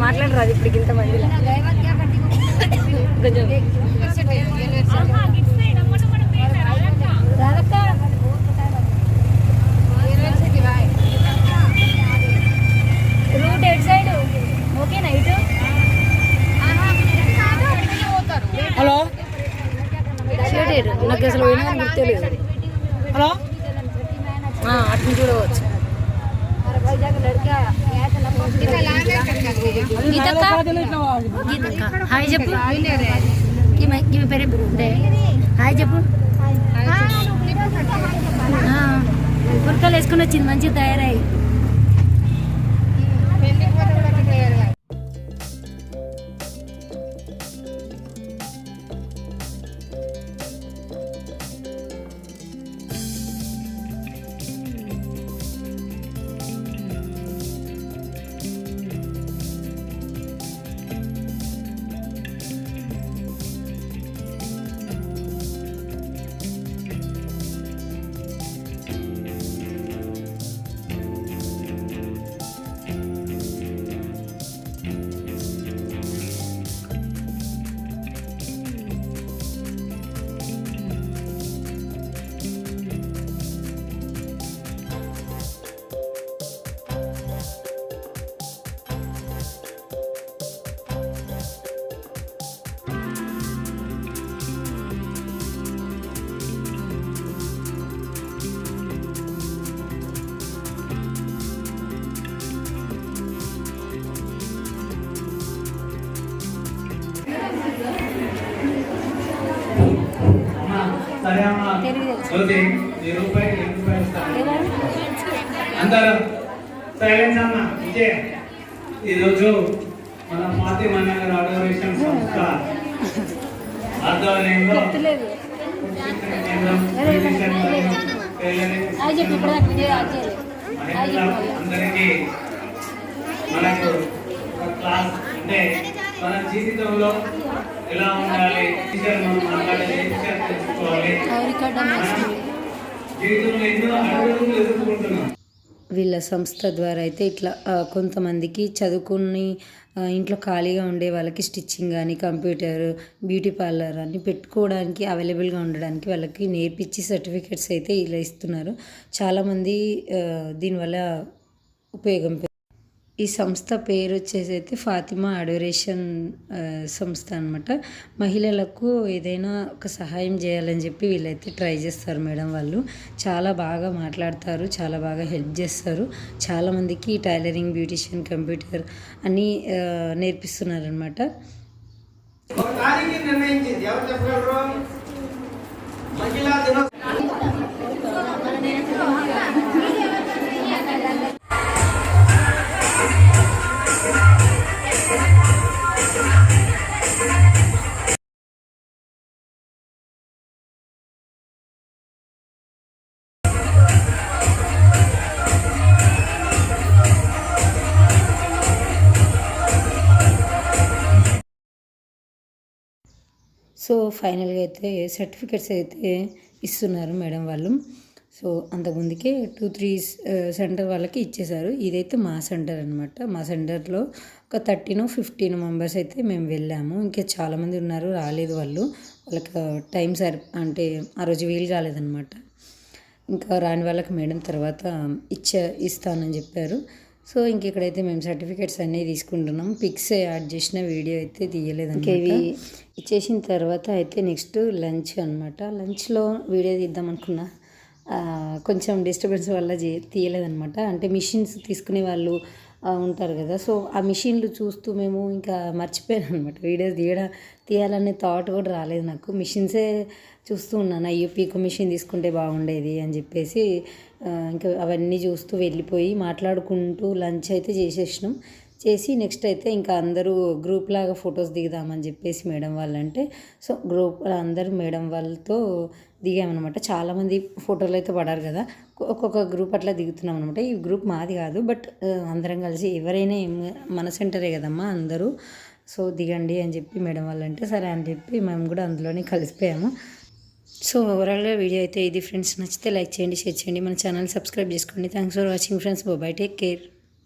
మాట్లాడరు అది ఇప్పుడు ఇంత మందిలో route at side? Okay night? Hello? నాకు అసలు పోయినా గుర్తు హలో అటు చూడవచ్చు హాయ్ చెప్పు. ఈమె పేరే హాయ్ చెప్పు. బుర్కలు వేసుకుని వచ్చింది మంచిగా తయారై జ్యోతి ఈ రూపాయి ఈ అందరూ సైలెన్స్ అన్న విజయ్. ఈరోజు మన ఫాతిమా నగర్ ఆటోమేషన్ సంస్థ ఆధ్వర్యంలో అందరికీ మనకు క్లాస్ అంటే మన జీవితంలో ఎలా ఉండాలి? టీచర్ మనం మాట్లాడాలి టీచర్ తెలుసుకోవాలి రికార్డ్ మనం జీవితంలో ఎన్నో అడుగులు ఎదుర్కొంటున్నాం. వీళ్ళ సంస్థ ద్వారా అయితే ఇట్లా కొంతమందికి చదువుకుని ఇంట్లో ఖాళీగా ఉండే వాళ్ళకి స్టిచ్చింగ్ కానీ కంప్యూటర్ బ్యూటీ పార్లర్ అని పెట్టుకోవడానికి అవైలబుల్గా ఉండడానికి వాళ్ళకి నేర్పించి సర్టిఫికెట్స్ అయితే ఇలా ఇస్తున్నారు. చాలామంది దీనివల్ల ఉపయోగం ఈ సంస్థ పేరు వచ్చేసి అయితే ఫాతిమా అడోరేషన్ సంస్థ అనమాట మహిళలకు ఏదైనా ఒక సహాయం చేయాలని చెప్పి వీళ్ళైతే ట్రై చేస్తారు మేడం వాళ్ళు. చాలా బాగా మాట్లాడతారు చాలా బాగా హెల్ప్ చేస్తారు. చాలామందికి టైలరింగ్ బ్యూటిషియన్ కంప్యూటర్ అన్నీ నేర్పిస్తున్నారనమాట నిర్ణయించింది. ఎవరు చెప్పగలరు? సో ఫైనల్గా అయితే సర్టిఫికెట్స్ అయితే ఇస్తున్నారు మేడం వాళ్ళు. సో అంతకుముందుకే టూ త్రీ సెంటర్ వాళ్ళకి ఇచ్చేశారు. ఇదైతే మా సెంటర్ అనమాట మా సెంటర్లో ఒక థర్టీన్ ఫిఫ్టీన్ మెంబర్స్ అయితే మేము వెళ్ళాము. ఇంకా చాలామంది ఉన్నారు రాలేదు వాళ్ళు. వాళ్ళకి టైం సరి అంటే ఆ రోజు వీలు కాలేదన్నమాట. ఇంకా రాని వాళ్ళకి మేడం తర్వాత ఇచ్చే ఇస్తానని చెప్పారు. సో ఇంక ఇక్కడైతే మేము సర్టిఫికేట్స్ అన్నీ తీసుకుంటున్నాం. పిక్స్ యాడ్ చేసిన వీడియో అయితే తీయలేదు ఇంకా ఇవి ఇచ్చేసిన తర్వాత అయితే నెక్స్ట్ లంచ్ అనమాట లంచ్లో వీడియో తీద్దాం అనుకున్నా. కొంచెం డిస్టర్బెన్స్ వల్ల తీయలేదనమాట అంటే మిషన్స్ తీసుకునే వాళ్ళు ఉంటారు కదా. సో ఆ మిషన్లు చూస్తూ మేము ఇంకా మర్చిపోయాను అనమాట వీడియోస్ తీయడం తీయాలనే థాట్ కూడా రాలేదు నాకు. మిషన్సే చూస్తూ ఉన్నాను. అయ్యో పీకో మిషన్ తీసుకుంటే బాగుండేది అని చెప్పేసి ఇంకా అవన్నీ చూస్తూ వెళ్ళిపోయి మాట్లాడుకుంటూ లంచ్ అయితే చేసేసినాం. చేసి నెక్స్ట్ అయితే ఇంకా అందరూ గ్రూప్ లాగా ఫొటోస్ దిగుదామని చెప్పేసి మేడం వాళ్ళంటే సో గ్రూప్ అందరూ మేడం వాళ్ళతో దిగామన్నమాట. చాలామంది ఫోటోలు అయితే పడారు కదా. ఒక్కొక్క గ్రూప్ అట్లా దిగుతున్నాం అనమాట ఈ గ్రూప్ మాది కాదు బట్ అందరం కలిసి ఎవరైనా మన సెంటరే కదమ్మా అందరూ. సో దిగండి అని చెప్పి మేడం వాళ్ళంటే సరే అని చెప్పి మేము కూడా అందులోనే కలిసిపోయాము. సో ఓవరాల్గా వీడియో అయితే ఇది ఫ్రెండ్స్ నచ్చితే లైక్ చేయండి షేర్ చేయండి. మన ఛానల్ సబ్స్క్రైబ్ చేసుకోండి. థ్యాంక్స్ ఫర్ వాచింగ్ ఫ్రెండ్స్ బాబాయ్ టేక్ కేర్